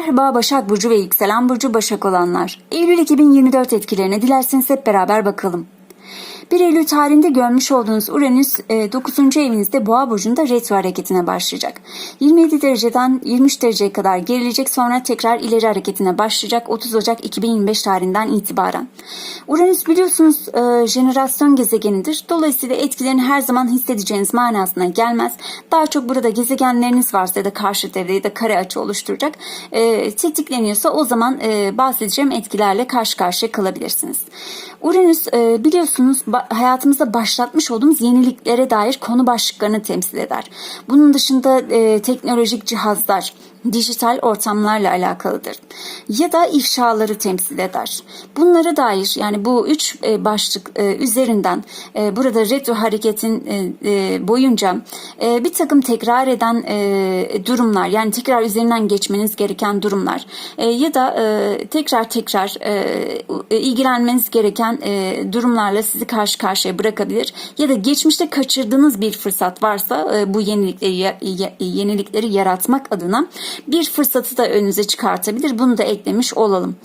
Merhaba Başak Burcu ve Yükselen Burcu Başak olanlar. Eylül 2024 etkilerine dilerseniz hep beraber bakalım. 1 Eylül tarihinde görmüş olduğunuz Uranüs 9. evinizde Boğa burcunda retro hareketine başlayacak. 27 dereceden 23 dereceye kadar gerilecek sonra tekrar ileri hareketine başlayacak 30 Ocak 2025 tarihinden itibaren. Uranüs biliyorsunuz e, jenerasyon gezegenidir. Dolayısıyla etkilerini her zaman hissedeceğiniz manasına gelmez. Daha çok burada gezegenleriniz varsa ya da karşı devre ya da kare açı oluşturacak e, tetikleniyorsa o zaman e, bahsedeceğim etkilerle karşı karşıya kalabilirsiniz. Uranüs e, biliyorsunuz hayatımızda başlatmış olduğumuz yeniliklere dair konu başlıklarını temsil eder. Bunun dışında e, teknolojik cihazlar, dijital ortamlarla alakalıdır. Ya da ifşaları temsil eder. Bunlara dair yani bu üç e, başlık e, üzerinden e, burada retro hareketin boyunca bir takım tekrar eden durumlar yani tekrar üzerinden geçmeniz gereken durumlar ya da tekrar tekrar ilgilenmeniz gereken durumlarla sizi karşı karşıya bırakabilir ya da geçmişte kaçırdığınız bir fırsat varsa bu yenilikleri yenilikleri yaratmak adına bir fırsatı da önünüze çıkartabilir. Bunu da eklemiş olalım.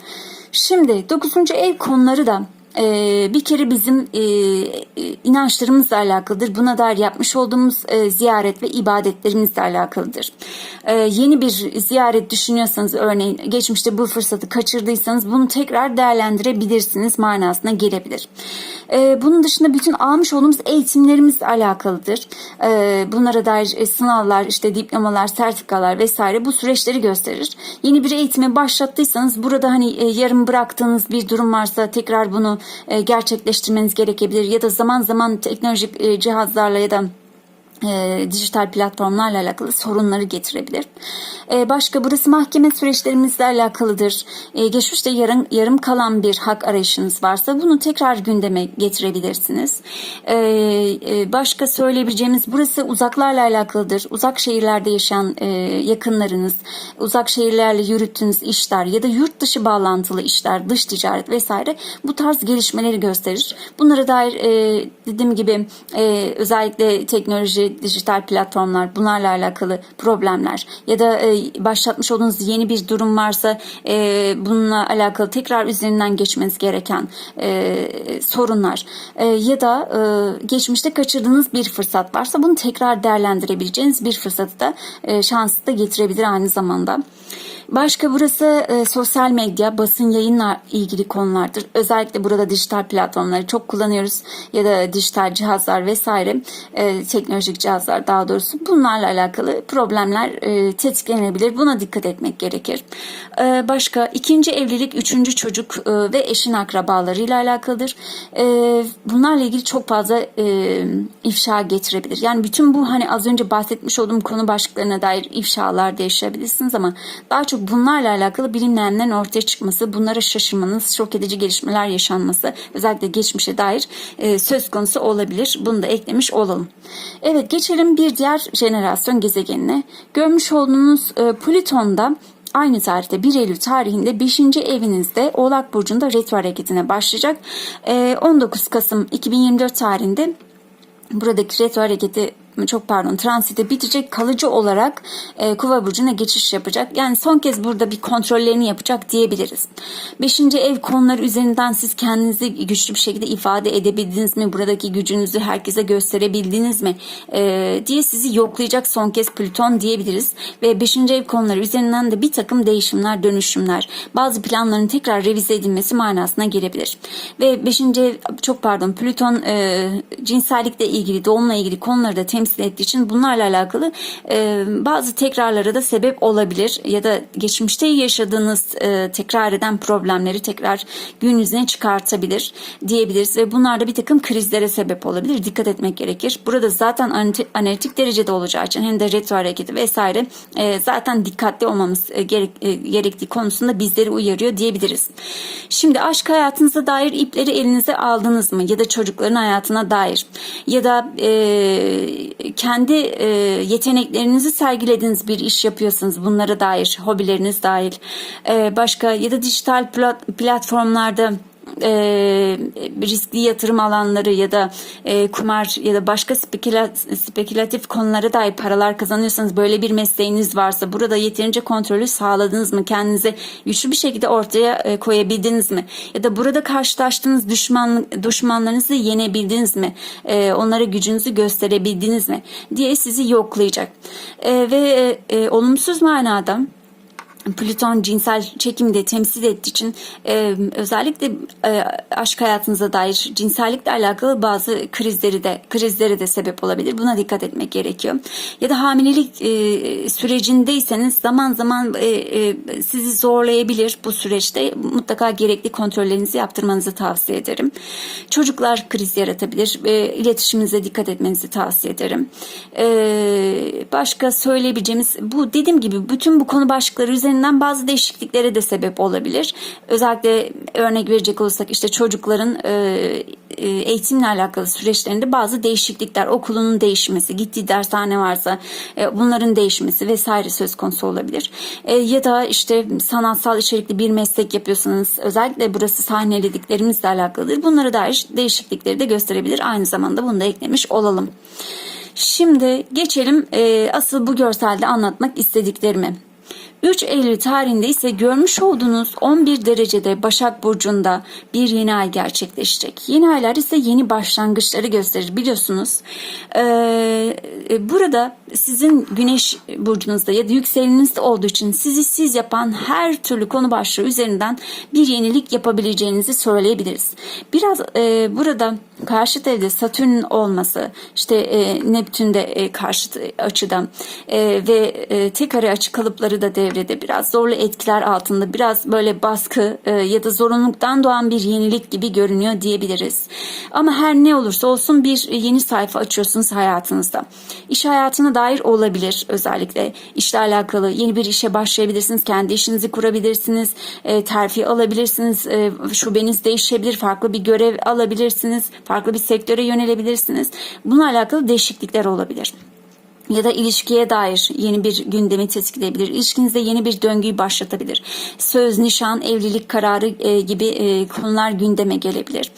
Şimdi 9. ev konuları da e, bir kere bizim e, inançlarımızla alakalıdır. Buna dair yapmış olduğumuz e, ziyaret ve ibadetlerimizle alakalıdır. E, yeni bir ziyaret düşünüyorsanız örneğin geçmişte bu fırsatı kaçırdıysanız bunu tekrar değerlendirebilirsiniz manasına gelebilir. E, bunun dışında bütün almış olduğumuz eğitimlerimizle alakalıdır. E, bunlara dair e, sınavlar, işte diplomalar, sertifikalar vesaire bu süreçleri gösterir. Yeni bir eğitime başlattıysanız burada hani e, yarım bıraktığınız bir durum varsa tekrar bunu e, gerçekleştirmeniz gerekebilir ya da zaman zaman teknolojik cihazlarla ya da e, dijital platformlarla alakalı sorunları getirebilir. E, başka burası mahkeme süreçlerimizle alakalıdır. E, geçmişte yarım, yarım kalan bir hak arayışınız varsa bunu tekrar gündeme getirebilirsiniz. E, e, başka söyleyebileceğimiz burası uzaklarla alakalıdır. Uzak şehirlerde yaşayan e, yakınlarınız, uzak şehirlerle yürüttüğünüz işler ya da yurt dışı bağlantılı işler, dış ticaret vesaire bu tarz gelişmeleri gösterir. Bunlara dair e, dediğim gibi e, özellikle teknoloji, dijital platformlar bunlarla alakalı problemler ya da e, başlatmış olduğunuz yeni bir durum varsa e, bununla alakalı tekrar üzerinden geçmeniz gereken e, sorunlar e, ya da e, geçmişte kaçırdığınız bir fırsat varsa bunu tekrar değerlendirebileceğiniz bir fırsatı da e, şansı da getirebilir aynı zamanda. Başka burası e, sosyal medya, basın yayınla ilgili konulardır. Özellikle burada dijital platformları çok kullanıyoruz ya da dijital cihazlar vesaire, e, teknolojik cihazlar daha doğrusu bunlarla alakalı problemler e, tetiklenebilir. Buna dikkat etmek gerekir. E, başka ikinci evlilik, üçüncü çocuk e, ve eşin akrabalarıyla alakalıdır. E, bunlarla ilgili çok fazla e, ifşa getirebilir. Yani bütün bu hani az önce bahsetmiş olduğum konu başlıklarına dair ifşalar da yaşayabilirsiniz ama daha çok bunlarla alakalı bilinmeyenlerin ortaya çıkması, bunlara şaşırmanız, şok edici gelişmeler yaşanması özellikle geçmişe dair e, söz konusu olabilir. Bunu da eklemiş olalım. Evet geçelim bir diğer jenerasyon gezegenine. Görmüş olduğunuz e, Plüton'da aynı tarihte 1 Eylül tarihinde 5. evinizde Oğlak Burcu'nda retro hareketine başlayacak. E, 19 Kasım 2024 tarihinde buradaki retro hareketi çok pardon transite bitecek kalıcı olarak e, Kova burcuna geçiş yapacak. Yani son kez burada bir kontrollerini yapacak diyebiliriz. Beşinci ev konuları üzerinden siz kendinizi güçlü bir şekilde ifade edebildiniz mi? Buradaki gücünüzü herkese gösterebildiniz mi? E, diye sizi yoklayacak son kez Plüton diyebiliriz. Ve beşinci ev konuları üzerinden de bir takım değişimler, dönüşümler, bazı planların tekrar revize edilmesi manasına gelebilir. Ve beşinci ev çok pardon Plüton e, cinsellikle ilgili, doğumla ilgili konuları da temsil ettiği için bunlarla alakalı e, bazı tekrarlara da sebep olabilir ya da geçmişte yaşadığınız e, tekrar eden problemleri tekrar gün yüzüne çıkartabilir diyebiliriz ve bunlar da bir takım krizlere sebep olabilir. Dikkat etmek gerekir. Burada zaten analitik derecede olacağı için hem de retro hareketi vesaire e, zaten dikkatli olmamız e, gerek, e, gerektiği konusunda bizleri uyarıyor diyebiliriz. Şimdi aşk hayatınıza dair ipleri elinize aldınız mı ya da çocukların hayatına dair ya da e, kendi e, yeteneklerinizi sergilediğiniz bir iş yapıyorsanız bunlara dair hobileriniz dahil e, başka ya da dijital plat- platformlarda e, riskli yatırım alanları ya da e, kumar ya da başka speküla- spekülatif konulara dair paralar kazanıyorsanız böyle bir mesleğiniz varsa burada yeterince kontrolü sağladınız mı? Kendinize güçlü bir şekilde ortaya e, koyabildiniz mi? Ya da burada karşılaştığınız düşman düşmanlarınızı yenebildiniz mi? E, onlara gücünüzü gösterebildiniz mi? diye sizi yoklayacak. E, ve e, olumsuz manada Plüton cinsel çekimi de temsil ettiği için e, özellikle e, aşk hayatınıza dair cinsellikle alakalı bazı krizleri de krizleri de sebep olabilir. Buna dikkat etmek gerekiyor. Ya da hamilelik e, sürecindeyseniz zaman zaman e, e, sizi zorlayabilir bu süreçte. Mutlaka gerekli kontrollerinizi yaptırmanızı tavsiye ederim. Çocuklar kriz yaratabilir. E, iletişiminize dikkat etmenizi tavsiye ederim. E, başka söyleyebileceğimiz bu dediğim gibi bütün bu konu başlıkları üzerinden bazı değişikliklere de sebep olabilir. Özellikle örnek verecek olursak işte çocukların e, e, eğitimle alakalı süreçlerinde bazı değişiklikler, okulunun değişmesi, gittiği dershane varsa e, bunların değişmesi vesaire söz konusu olabilir. Ya da işte sanatsal içerikli bir meslek yapıyorsanız özellikle burası sahnelediklerimizle alakalıdır. Bunlara dair değişiklikleri de gösterebilir. Aynı zamanda bunu da eklemiş olalım. Şimdi geçelim e, asıl bu görselde anlatmak istediklerimi. 3 Eylül tarihinde ise görmüş olduğunuz 11 derecede Başak Burcu'nda bir yeni ay gerçekleşecek. Yeni aylar ise yeni başlangıçları gösterir biliyorsunuz. Ee, burada sizin Güneş Burcunuzda ya da yükseleniniz olduğu için sizi siz yapan her türlü konu başlığı üzerinden bir yenilik yapabileceğinizi söyleyebiliriz. Biraz e, burada karşıt evde Satürn'ün olması, işte e, Neptün'de e, karşıt açıda e, ve e, tek ara açı kalıpları da devrede biraz zorlu etkiler altında biraz böyle baskı e, ya da zorunluluktan doğan bir yenilik gibi görünüyor diyebiliriz. Ama her ne olursa olsun bir yeni sayfa açıyorsunuz hayatınızda. İş hayatına dair olabilir özellikle işle alakalı yeni bir işe başlayabilirsiniz, kendi işinizi kurabilirsiniz, e, terfi alabilirsiniz, e, şubeniz değişebilir, farklı bir görev alabilirsiniz, farklı bir sektöre yönelebilirsiniz. Bununla alakalı değişiklikler olabilir ya da ilişkiye dair yeni bir gündemi tetikleyebilir. İlişkinizde yeni bir döngüyü başlatabilir. Söz, nişan, evlilik kararı e, gibi e, konular gündeme gelebilir.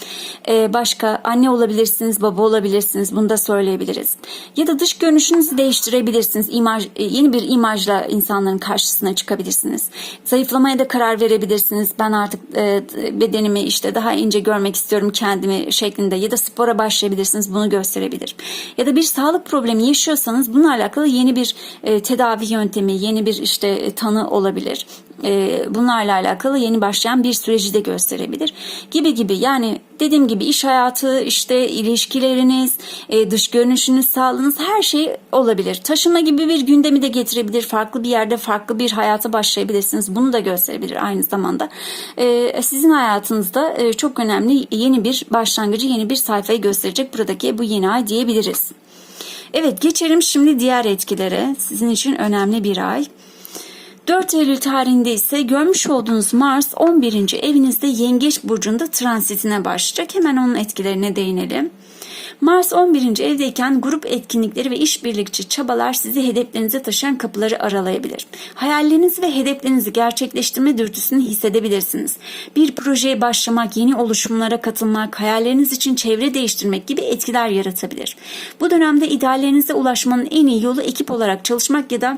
E, başka anne olabilirsiniz, baba olabilirsiniz. Bunu da söyleyebiliriz. Ya da dış görünüşünüzü değiştirebilirsiniz. İmaj, e, yeni bir imajla insanların karşısına çıkabilirsiniz. Zayıflamaya da karar verebilirsiniz. Ben artık e, bedenimi işte daha ince görmek istiyorum kendimi şeklinde ya da spora başlayabilirsiniz. Bunu gösterebilir. Ya da bir sağlık problemi yaşıyorsanız bununla alakalı yeni bir e, tedavi yöntemi, yeni bir işte e, tanı olabilir. E, bunlarla alakalı yeni başlayan bir süreci de gösterebilir. Gibi gibi yani dediğim gibi iş hayatı, işte ilişkileriniz, e, dış görünüşünüz, sağlığınız her şey olabilir. Taşıma gibi bir gündemi de getirebilir. Farklı bir yerde farklı bir hayata başlayabilirsiniz. Bunu da gösterebilir aynı zamanda. E, sizin hayatınızda e, çok önemli yeni bir başlangıcı, yeni bir sayfayı gösterecek buradaki bu yeni ay diyebiliriz. Evet geçelim şimdi diğer etkilere. Sizin için önemli bir ay. 4 Eylül tarihinde ise görmüş olduğunuz Mars 11. evinizde Yengeç burcunda transitine başlayacak. Hemen onun etkilerine değinelim. Mars 11. evdeyken grup etkinlikleri ve işbirlikçi çabalar sizi hedeflerinize taşıyan kapıları aralayabilir. Hayallerinizi ve hedeflerinizi gerçekleştirme dürtüsünü hissedebilirsiniz. Bir projeye başlamak, yeni oluşumlara katılmak, hayalleriniz için çevre değiştirmek gibi etkiler yaratabilir. Bu dönemde ideallerinize ulaşmanın en iyi yolu ekip olarak çalışmak ya da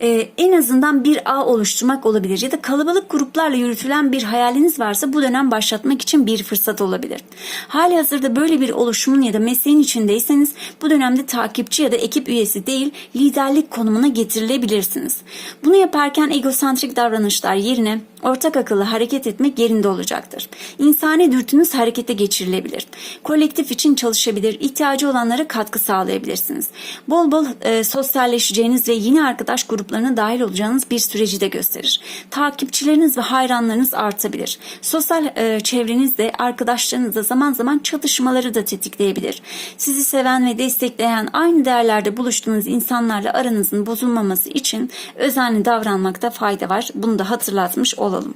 e, en azından bir ağ oluşturmak olabilir ya da kalabalık gruplarla yürütülen bir hayaliniz varsa bu dönem başlatmak için bir fırsat olabilir. Hali hazırda böyle bir oluşumun ya da mesleğin içindeyseniz bu dönemde takipçi ya da ekip üyesi değil liderlik konumuna getirilebilirsiniz. Bunu yaparken egosantrik davranışlar yerine ortak akıllı hareket etmek yerinde olacaktır. İnsani dürtünüz harekete geçirilebilir. Kolektif için çalışabilir, ihtiyacı olanlara katkı sağlayabilirsiniz. Bol bol e, sosyalleşeceğiniz ve yeni arkadaş gruplarına dahil olacağınız bir süreci de gösterir. Takipçileriniz ve hayranlarınız artabilir. Sosyal e, çevrenizde arkadaşlarınızla zaman zaman çatışmaları da tetikleyebilir. Sizi seven ve destekleyen aynı değerlerde buluştuğunuz insanlarla aranızın bozulmaması için özenli davranmakta fayda var. Bunu da hatırlatmış olalım.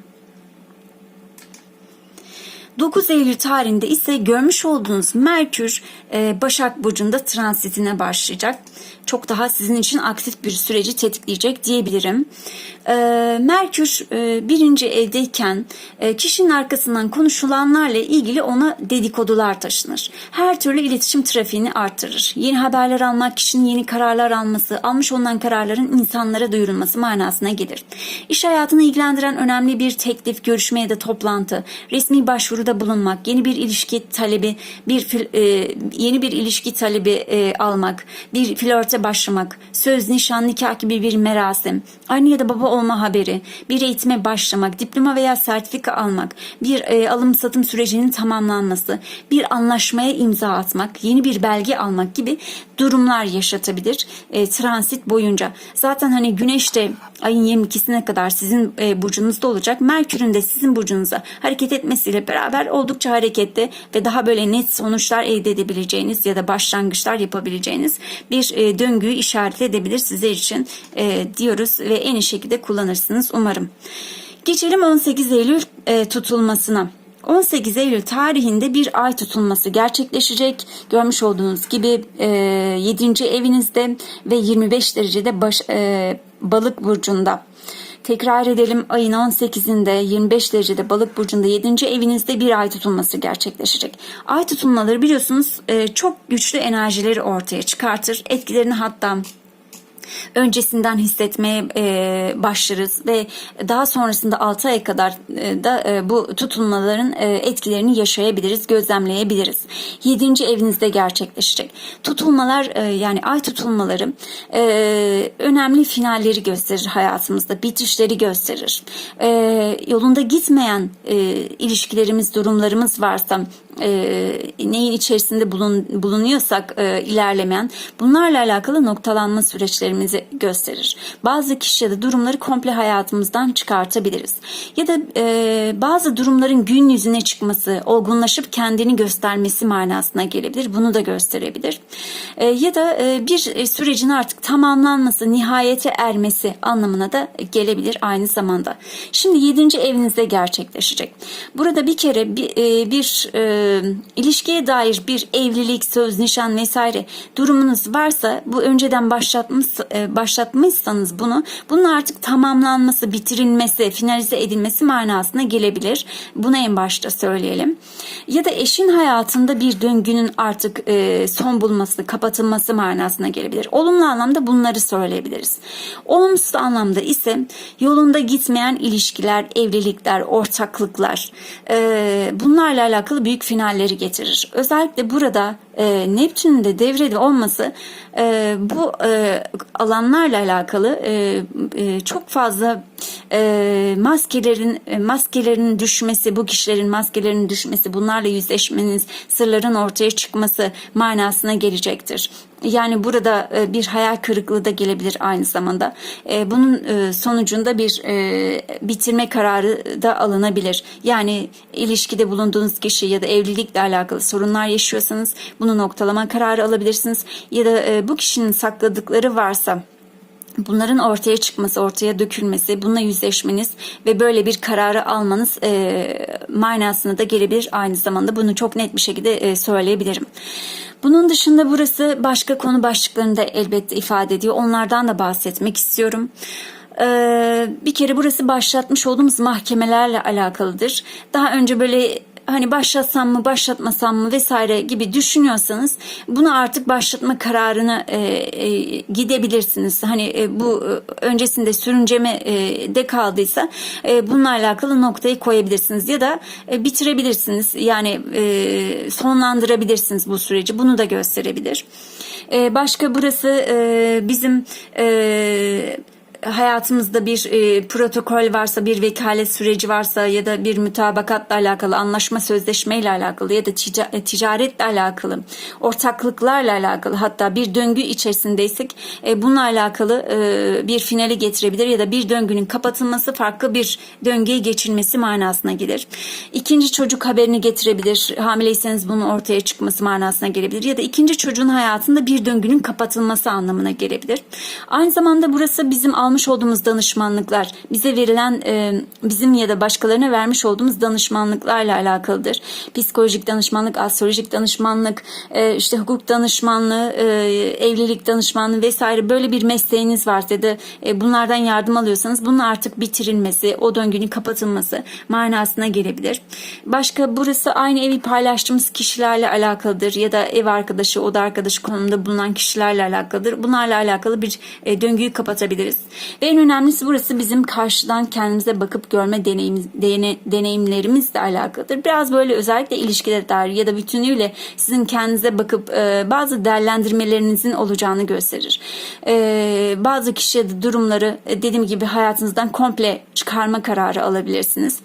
9 Eylül tarihinde ise görmüş olduğunuz Merkür e, Başak Burcu'nda transitine başlayacak. Çok daha sizin için aktif bir süreci tetikleyecek diyebilirim. E, Merkür e, birinci evdeyken e, kişinin arkasından konuşulanlarla ilgili ona dedikodular taşınır. Her türlü iletişim trafiğini artırır. Yeni haberler almak, kişinin yeni kararlar alması, almış olunan kararların insanlara duyurulması manasına gelir. İş hayatını ilgilendiren önemli bir teklif, görüşme ya da toplantı, resmi başvuruda bulunmak, yeni bir ilişki talebi, bir e, yeni bir ilişki talebi e, almak, bir flörte başlamak, söz, nişan, nikah gibi bir merasim, anne ya da baba olma haberi, bir eğitime başlamak, diploma veya sertifika almak, bir e, alım satım sürecinin tamamlanması, bir anlaşmaya imza atmak, yeni bir belge almak gibi durumlar yaşatabilir e, transit boyunca. Zaten hani güneş de ayın 22'sine kadar sizin e, burcunuzda olacak. Merkür'ün de sizin burcunuza hareket etmesiyle beraber oldukça hareketli ve daha böyle net sonuçlar elde edebileceğiniz ya da başlangıçlar yapabileceğiniz bir e, döngüyü işaret edebilir sizler için e, diyoruz ve en iyi şekilde kullanırsınız umarım. Geçelim 18 Eylül e, tutulmasına. 18 Eylül tarihinde bir ay tutulması gerçekleşecek. Görmüş olduğunuz gibi e, 7. evinizde ve 25 derecede baş, e, balık burcunda. Tekrar edelim ayın 18'inde 25 derecede balık burcunda 7. evinizde bir ay tutulması gerçekleşecek. Ay tutulmaları biliyorsunuz e, çok güçlü enerjileri ortaya çıkartır. Etkilerini hatta öncesinden hissetmeye e, başlarız ve daha sonrasında 6 ay kadar e, da e, bu tutulmaların e, etkilerini yaşayabiliriz, gözlemleyebiliriz. 7. evinizde gerçekleşecek. Tutulmalar e, yani ay tutulmaları e, önemli finalleri gösterir hayatımızda, bitişleri gösterir. E, yolunda gitmeyen e, ilişkilerimiz, durumlarımız varsa e, neyin içerisinde bulun, bulunuyorsak e, ilerlemeyen bunlarla alakalı noktalanma süreçlerimizi gösterir. Bazı kişi ya da durumları komple hayatımızdan çıkartabiliriz. Ya da e, bazı durumların gün yüzüne çıkması, olgunlaşıp kendini göstermesi manasına gelebilir. Bunu da gösterebilir. E, ya da e, bir sürecin artık tamamlanması, nihayete ermesi anlamına da gelebilir aynı zamanda. Şimdi 7. evinizde gerçekleşecek. Burada bir kere bir, e, bir e, ilişkiye dair bir evlilik, söz, nişan vesaire durumunuz varsa bu önceden başlatmış, e, başlatmışsanız bunu bunun artık tamamlanması, bitirilmesi, finalize edilmesi manasına gelebilir. Bunu en başta söyleyelim. Ya da eşin hayatında bir döngünün artık e, son bulması, kapatılması manasına gelebilir. Olumlu anlamda bunları söyleyebiliriz. Olumsuz anlamda ise yolunda gitmeyen ilişkiler, evlilikler, ortaklıklar e, bunlarla alakalı büyük finalleri getirir. Özellikle burada e, Neptün'ün de devrede olması e, bu e, alanlarla alakalı e, e, çok fazla e, maskelerin e, maskelerin düşmesi, bu kişilerin maskelerinin düşmesi, bunlarla yüzleşmeniz, sırların ortaya çıkması manasına gelecektir. Yani burada e, bir hayal kırıklığı da gelebilir aynı zamanda. E, bunun e, sonucunda bir bitirme kararı da alınabilir. Yani ilişkide bulunduğunuz kişi ya da evlilikle alakalı sorunlar yaşıyorsanız bunu noktalama kararı alabilirsiniz. Ya da bu kişinin sakladıkları varsa bunların ortaya çıkması, ortaya dökülmesi, bununla yüzleşmeniz ve böyle bir kararı almanız e, manasına da gelebilir aynı zamanda. Bunu çok net bir şekilde e, söyleyebilirim. Bunun dışında burası başka konu başlıklarını da elbette ifade ediyor. Onlardan da bahsetmek istiyorum. Ee, bir kere burası başlatmış olduğumuz mahkemelerle alakalıdır. Daha önce böyle hani başlatsam mı başlatmasam mı vesaire gibi düşünüyorsanız bunu artık başlatma kararını e, e, gidebilirsiniz. Hani e, bu e, öncesinde sürünceme e, de kaldıysa e, bununla alakalı noktayı koyabilirsiniz ya da e, bitirebilirsiniz. Yani e, sonlandırabilirsiniz bu süreci. Bunu da gösterebilir. E, başka burası e, bizim e, hayatımızda bir e, protokol varsa, bir vekalet süreci varsa ya da bir mütabakatla alakalı, anlaşma sözleşmeyle alakalı ya da e, ticaretle alakalı, ortaklıklarla alakalı hatta bir döngü içerisindeysek e, bununla alakalı e, bir finale getirebilir ya da bir döngünün kapatılması farklı bir döngüye geçilmesi manasına gelir. İkinci çocuk haberini getirebilir. Hamileyseniz bunun ortaya çıkması manasına gelebilir ya da ikinci çocuğun hayatında bir döngünün kapatılması anlamına gelebilir. Aynı zamanda burası bizim almış almış olduğumuz danışmanlıklar, bize verilen e, bizim ya da başkalarına vermiş olduğumuz danışmanlıklarla alakalıdır. Psikolojik danışmanlık, astrolojik danışmanlık, e, işte hukuk danışmanlığı, e, evlilik danışmanlığı vesaire böyle bir mesleğiniz varsa ya da e, bunlardan yardım alıyorsanız bunun artık bitirilmesi, o döngünün kapatılması manasına gelebilir. Başka burası aynı evi paylaştığımız kişilerle alakalıdır ya da ev arkadaşı, oda arkadaşı konumunda bulunan kişilerle alakalıdır. Bunlarla alakalı bir döngüyü kapatabiliriz. Ve en önemlisi burası bizim karşıdan kendimize bakıp görme deneyim, dene- deneyimlerimizle alakalıdır. Biraz böyle özellikle ilişkide dair ya da bütünüyle sizin kendinize bakıp e, bazı değerlendirmelerinizin olacağını gösterir. E, bazı kişi ya durumları e, dediğim gibi hayatınızdan komple çıkarma kararı alabilirsiniz.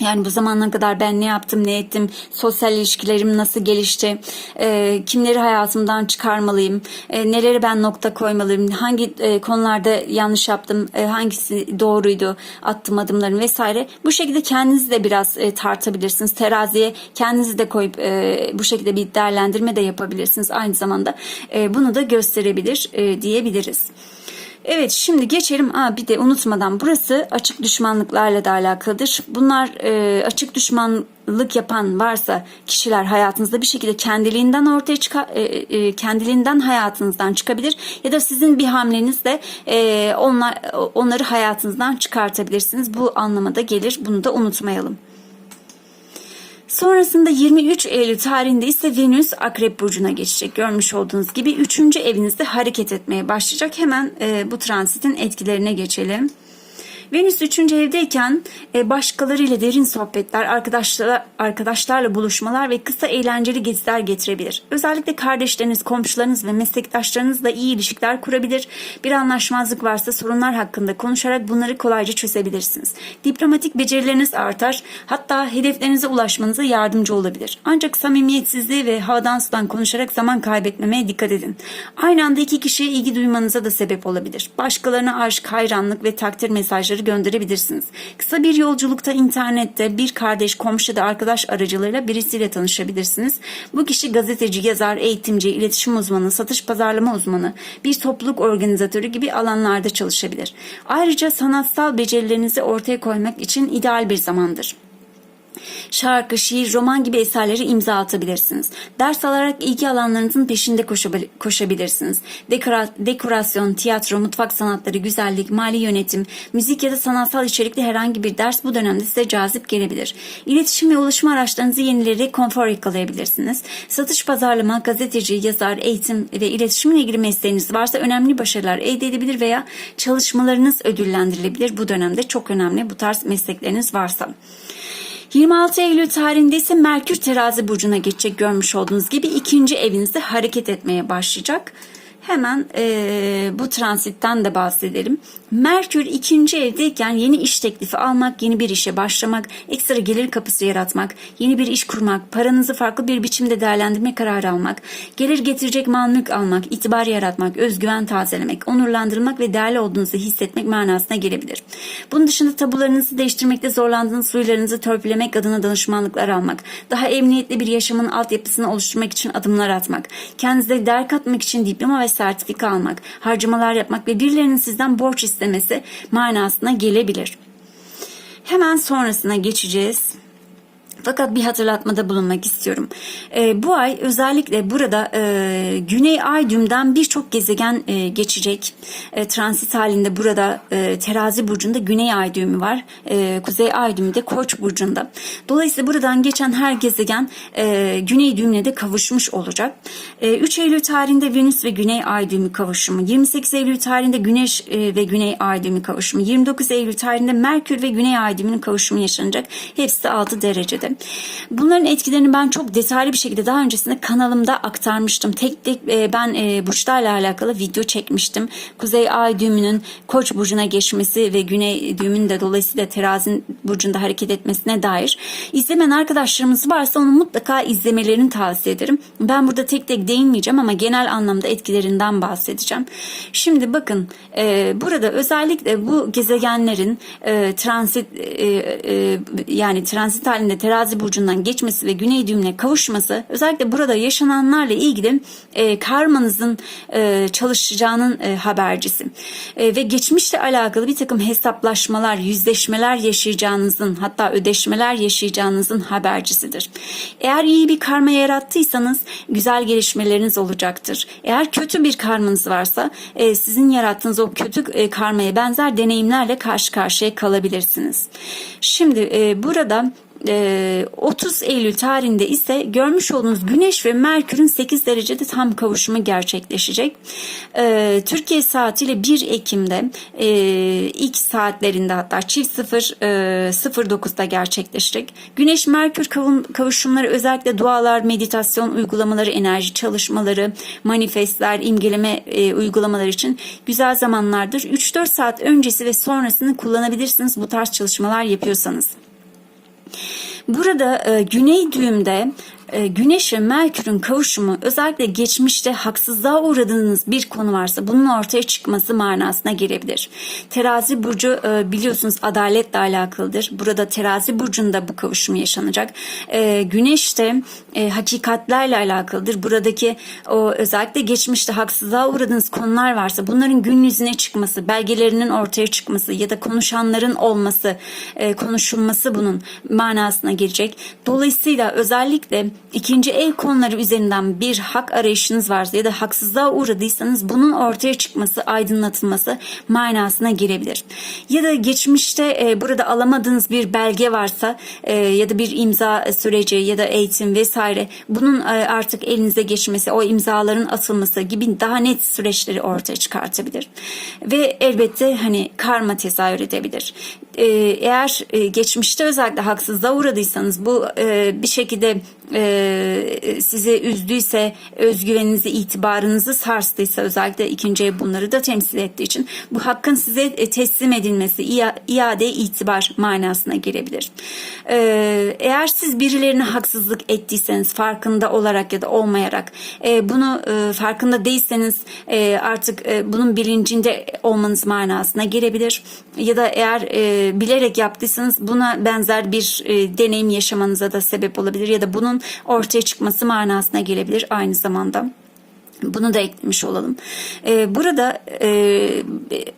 Yani bu zamana kadar ben ne yaptım, ne ettim, sosyal ilişkilerim nasıl gelişti, e, kimleri hayatımdan çıkarmalıyım, e, nelere ben nokta koymalıyım, hangi e, konularda yanlış yaptım, e, hangisi doğruydu, attım adımlarım vesaire. Bu şekilde kendinizi de biraz e, tartabilirsiniz. Teraziye kendinizi de koyup e, bu şekilde bir değerlendirme de yapabilirsiniz. Aynı zamanda e, bunu da gösterebilir e, diyebiliriz. Evet şimdi geçelim. Aa, bir de unutmadan burası açık düşmanlıklarla da alakalıdır. Bunlar e, açık düşmanlık yapan varsa kişiler hayatınızda bir şekilde kendiliğinden ortaya çıkar, e, e, kendiliğinden hayatınızdan çıkabilir ya da sizin bir hamlenizle e, onlar onları hayatınızdan çıkartabilirsiniz. Bu anlamada gelir. Bunu da unutmayalım. Sonrasında 23 Eylül tarihinde ise Venüs Akrep Burcu'na geçecek. Görmüş olduğunuz gibi 3. evinizde hareket etmeye başlayacak. Hemen e, bu transitin etkilerine geçelim. Venüs 3. evdeyken e, başkalarıyla derin sohbetler, arkadaşlar, arkadaşlarla buluşmalar ve kısa eğlenceli geziler getirebilir. Özellikle kardeşleriniz, komşularınız ve meslektaşlarınızla iyi ilişkiler kurabilir. Bir anlaşmazlık varsa sorunlar hakkında konuşarak bunları kolayca çözebilirsiniz. Diplomatik becerileriniz artar, hatta hedeflerinize ulaşmanıza yardımcı olabilir. Ancak samimiyetsizliği ve havadan sudan konuşarak zaman kaybetmemeye dikkat edin. Aynı anda iki kişiye ilgi duymanıza da sebep olabilir. Başkalarına aşk, hayranlık ve takdir mesajları gönderebilirsiniz. Kısa bir yolculukta internette bir kardeş, komşu da arkadaş aracılığıyla birisiyle tanışabilirsiniz. Bu kişi gazeteci, yazar, eğitimci, iletişim uzmanı, satış pazarlama uzmanı, bir topluluk organizatörü gibi alanlarda çalışabilir. Ayrıca sanatsal becerilerinizi ortaya koymak için ideal bir zamandır. Şarkı, şiir, roman gibi eserleri imza atabilirsiniz. Ders alarak ilgi alanlarınızın peşinde koşabil- koşabilirsiniz. Dekora- dekorasyon, tiyatro, mutfak sanatları, güzellik, mali yönetim, müzik ya da sanatsal içerikli herhangi bir ders bu dönemde size cazip gelebilir. İletişim ve ulaşım araçlarınızı yenileyerek konfor yakalayabilirsiniz. Satış, pazarlama, gazeteci, yazar, eğitim ve iletişimle ilgili mesleğiniz varsa önemli başarılar elde edebilir veya çalışmalarınız ödüllendirilebilir. Bu dönemde çok önemli bu tarz meslekleriniz varsa. 26 Eylül tarihinde ise Merkür terazi burcuna geçecek görmüş olduğunuz gibi ikinci evinizde hareket etmeye başlayacak. Hemen e, bu transitten de bahsedelim. Merkür ikinci evdeyken yeni iş teklifi almak, yeni bir işe başlamak, ekstra gelir kapısı yaratmak, yeni bir iş kurmak, paranızı farklı bir biçimde değerlendirme kararı almak, gelir getirecek mal mülk almak, itibar yaratmak, özgüven tazelemek, onurlandırmak ve değerli olduğunuzu hissetmek manasına gelebilir. Bunun dışında tabularınızı değiştirmekte zorlandığınız huylarınızı törpülemek adına danışmanlıklar almak, daha emniyetli bir yaşamın altyapısını oluşturmak için adımlar atmak, kendinize değer katmak için diploma ve sertifika almak, harcamalar yapmak ve birilerinin sizden borç istemesi manasına gelebilir. Hemen sonrasına geçeceğiz. Fakat bir hatırlatmada bulunmak istiyorum. E, bu ay özellikle burada e, Güney Ay düğümden birçok gezegen e, geçecek. E, transit halinde burada e, terazi burcunda Güney Ay düğümü var. E, Kuzey Ay düğümü de Koç burcunda. Dolayısıyla buradan geçen her gezegen e, Güney düğümüne de kavuşmuş olacak. E, 3 Eylül tarihinde Venüs ve Güney Ay düğümü kavuşumu. 28 Eylül tarihinde Güneş e, ve Güney Ay düğümü kavuşumu. 29 Eylül tarihinde Merkür ve Güney Ay düğümünün kavuşumu yaşanacak. Hepsi de 6 derecede. Bunların etkilerini ben çok detaylı bir şekilde daha öncesinde kanalımda aktarmıştım. Tek tek e, ben e, burçlarla alakalı video çekmiştim. Kuzey Ay düğümünün Koç burcuna geçmesi ve Güney düğümünün de dolayısıyla terazin burcunda hareket etmesine dair. İzlemeyen arkadaşlarımız varsa onu mutlaka izlemelerini tavsiye ederim. Ben burada tek tek değinmeyeceğim ama genel anlamda etkilerinden bahsedeceğim. Şimdi bakın e, burada özellikle bu gezegenlerin e, transit e, e, yani transit halinde terazi burcundan geçmesi ve güney düğümüne kavuşması özellikle burada yaşananlarla ilgili e, karmanızın e, çalışacağının e, habercisi. E, ve geçmişle alakalı bir takım hesaplaşmalar, yüzleşmeler yaşayacağınızın hatta ödeşmeler yaşayacağınızın habercisidir. Eğer iyi bir karma yarattıysanız güzel gelişmeleriniz olacaktır. Eğer kötü bir karmanız varsa e, sizin yarattığınız o kötü e, karmaya benzer deneyimlerle karşı karşıya kalabilirsiniz. Şimdi e, burada 30 Eylül tarihinde ise görmüş olduğunuz Güneş ve Merkür'ün 8 derecede tam kavuşumu gerçekleşecek. Türkiye saatiyle 1 Ekim'de ilk saatlerinde hatta çift 0 09'da gerçekleşecek. Güneş Merkür kavuşumları özellikle dualar, meditasyon uygulamaları, enerji çalışmaları, manifestler, imgeleme uygulamaları için güzel zamanlardır. 3-4 saat öncesi ve sonrasını kullanabilirsiniz bu tarz çalışmalar yapıyorsanız. Burada e, güney düğümde e, Güneş ve Merkür'ün kavuşumu özellikle geçmişte haksızlığa uğradığınız bir konu varsa bunun ortaya çıkması manasına gelebilir. Terazi burcu e, biliyorsunuz adaletle alakalıdır. Burada terazi burcunda bu kavuşum yaşanacak. E, güneş de hakikatlerle alakalıdır. Buradaki o özellikle geçmişte haksızlığa uğradığınız konular varsa bunların gün yüzüne çıkması, belgelerinin ortaya çıkması ya da konuşanların olması, konuşulması bunun manasına gelecek. Dolayısıyla özellikle ikinci el konuları üzerinden bir hak arayışınız varsa ya da haksızlığa uğradıysanız bunun ortaya çıkması, aydınlatılması manasına girebilir. Ya da geçmişte e, burada alamadığınız bir belge varsa e, ya da bir imza süreci ya da eğitim vesaire bunun e, artık elinize geçmesi, o imzaların atılması gibi daha net süreçleri ortaya çıkartabilir. Ve elbette hani karma tezahür edebilir. E, eğer e, geçmişte özellikle haksızlığa uğradıysanız bu e, bir şekilde sizi üzdüyse, özgüveninizi, itibarınızı sarstıysa özellikle ikinci ev bunları da temsil ettiği için bu hakkın size teslim edilmesi, iade itibar manasına gelebilir. E, eğer siz birilerine haksızlık ettiyseniz farkında olarak ya da olmayarak bunu farkında değilseniz artık bunun bilincinde olmanız manasına gelebilir. Ya da eğer e, bilerek yaptıysanız buna benzer bir e, deneyim yaşamanıza da sebep olabilir ya da bunun ortaya çıkması manasına gelebilir aynı zamanda. Bunu da eklemiş olalım. Ee, burada e,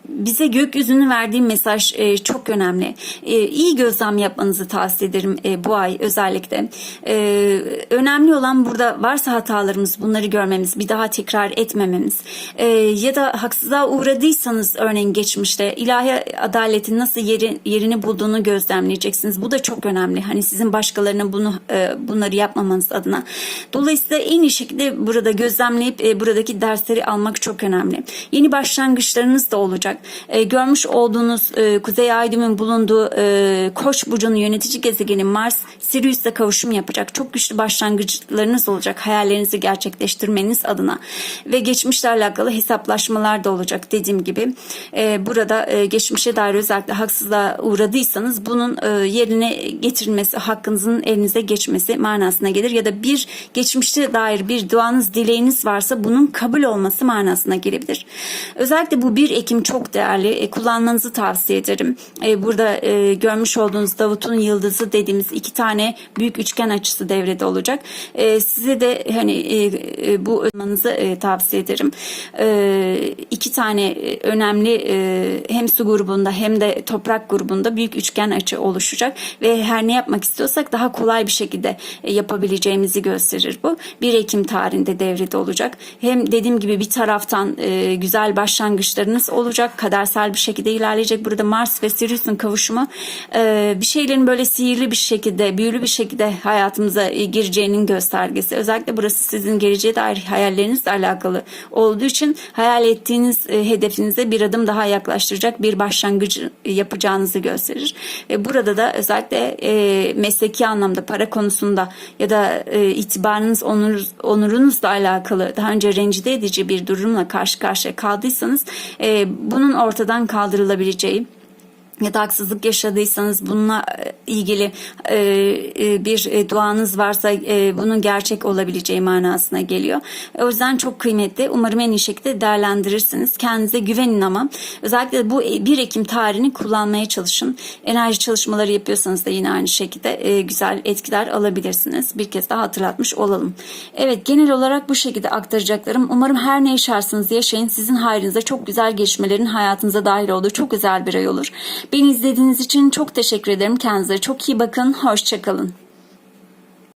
bize gökyüzünü verdiği mesaj e, çok önemli. E, iyi gözlem yapmanızı tavsiye ederim e, bu ay özellikle. E, önemli olan burada varsa hatalarımız bunları görmemiz, bir daha tekrar etmememiz. E, ya da haksızlığa uğradıysanız örneğin geçmişte ilahi adaletin nasıl yeri, yerini bulduğunu gözlemleyeceksiniz. Bu da çok önemli. Hani sizin başkalarına bunu e, bunları yapmamanız adına. Dolayısıyla en iyi şekilde burada gözlemleyip e, buradaki dersleri almak çok önemli. Yeni başlangıçlarınız da olacak. E, görmüş olduğunuz e, Kuzey Ay düğümün bulunduğu e, Koç burcunun yönetici gezegeni Mars Sirius'la kavuşum yapacak. Çok güçlü başlangıçlarınız olacak hayallerinizi gerçekleştirmeniz adına ve geçmişle alakalı hesaplaşmalar da olacak dediğim gibi. E, burada e, geçmişe dair özellikle haksızlığa uğradıysanız bunun e, yerine getirilmesi, hakkınızın elinize geçmesi manasına gelir ya da bir geçmişte dair bir duanız, dileğiniz varsa bunun kabul olması manasına gelebilir. Özellikle bu 1 Ekim çok değerli. E, kullanmanızı tavsiye ederim. E, burada e, görmüş olduğunuz Davut'un yıldızı dediğimiz iki tane büyük üçgen açısı devrede olacak. E, size de hani e, e, bu ölmanızı e, tavsiye ederim. E, iki tane e, önemli e, hem su grubunda hem de toprak grubunda büyük üçgen açı oluşacak ve her ne yapmak istiyorsak daha kolay bir şekilde e, yapabileceğimizi gösterir bu. 1 Ekim tarihinde devrede olacak. Hem dediğim gibi bir taraftan e, güzel başlangıçlarınız olacak. Kadersel bir şekilde ilerleyecek. Burada Mars ve Sirius'un kavuşumu e, bir şeylerin böyle sihirli bir şekilde, büyülü bir şekilde hayatımıza e, gireceğinin göstergesi. Özellikle burası sizin geleceğe dair hayallerinizle alakalı olduğu için hayal ettiğiniz e, hedefinize bir adım daha yaklaştıracak bir başlangıç yapacağınızı gösterir. Ve burada da özellikle e, mesleki anlamda para konusunda ya da e, itibarınız, onur, onurunuzla alakalı daha önce rencide edici bir durumla karşı karşıya kaldıysanız e, bunun ortadan kaldırılabileceği ya da haksızlık yaşadıysanız bununla e, ilgili e, e, bir duanız varsa bunun gerçek olabileceği manasına geliyor. O yüzden çok kıymetli. Umarım en iyi şekilde değerlendirirsiniz. Kendinize güvenin ama özellikle bu 1 Ekim tarihini kullanmaya çalışın. Enerji çalışmaları yapıyorsanız da yine aynı şekilde güzel etkiler alabilirsiniz. Bir kez daha hatırlatmış olalım. Evet genel olarak bu şekilde aktaracaklarım. Umarım her ne yaşarsınız yaşayın. Sizin hayrınıza çok güzel gelişmelerin hayatınıza dahil olduğu çok güzel bir ay olur. Beni izlediğiniz için çok teşekkür ederim. Kendinize çok iyi bakın. Hoşçakalın.